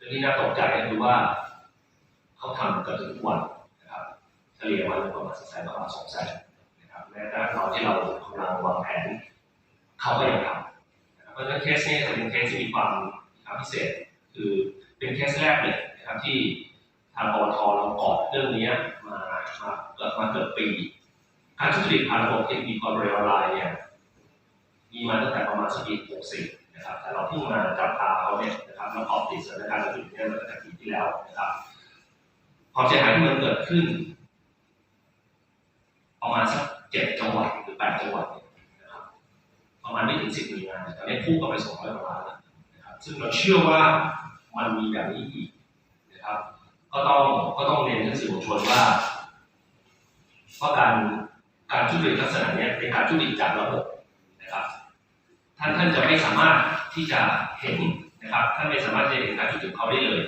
เรื่องที่น่าตกใจก็คือว่า เขาทำเกือบทุกวันนะครับเฉลี่ยวันละประมาณสักแสนประมาณสองแสนนะครับแม้แต่ตอนที่เรากำลังวางแผนเขาก็ยังทำนะครับเพราะฉะนั้นเคสนี้เป็นเคสที่มีความพิเศษ คือเป็นเคสแรกเลยนะครับที่ทางปวทเรากอดเรื่องนี้มามาเกิดมาเกือบปี การทุจริตผ่านระบบเทคโนโลยีความเร็วออนไลน์เนี่ยมีมาตั้งแต่ประมาณสักปี60 นะครับแต่เราพิ่งมาจับตาเขาเนี่ยนะครับแล้วก็ติดสถานการณ์ทุจริตเนี่ยมาตั้งแต่ปีที่แล้วนะครับความเสียหายที่มันเกิดขึ้นประมาณสักเจ็ดจังหวัดหรือแปดจังหวัดนะครับประมาณไม่ถึงสิบหน่วยงานตอนนี้พุ่งเข้าไปสองร้อยกว่าล้านแล้วนะครับซึ่งเราเชื่อว่ามันมีแบบนี้อีกนะครับ ก็ต้องก็ต้องเรียนท่านสื่อมวลชนว่าว่าการการทุจริตลักษณะนี้เป็นการทุจริตจากระบบนะครับ ท่านท่านจะไม่สามารถที่จะเห็นนะครับ ท่านไม่สามารถจะเห็นการทุจริตของเขาได้เลย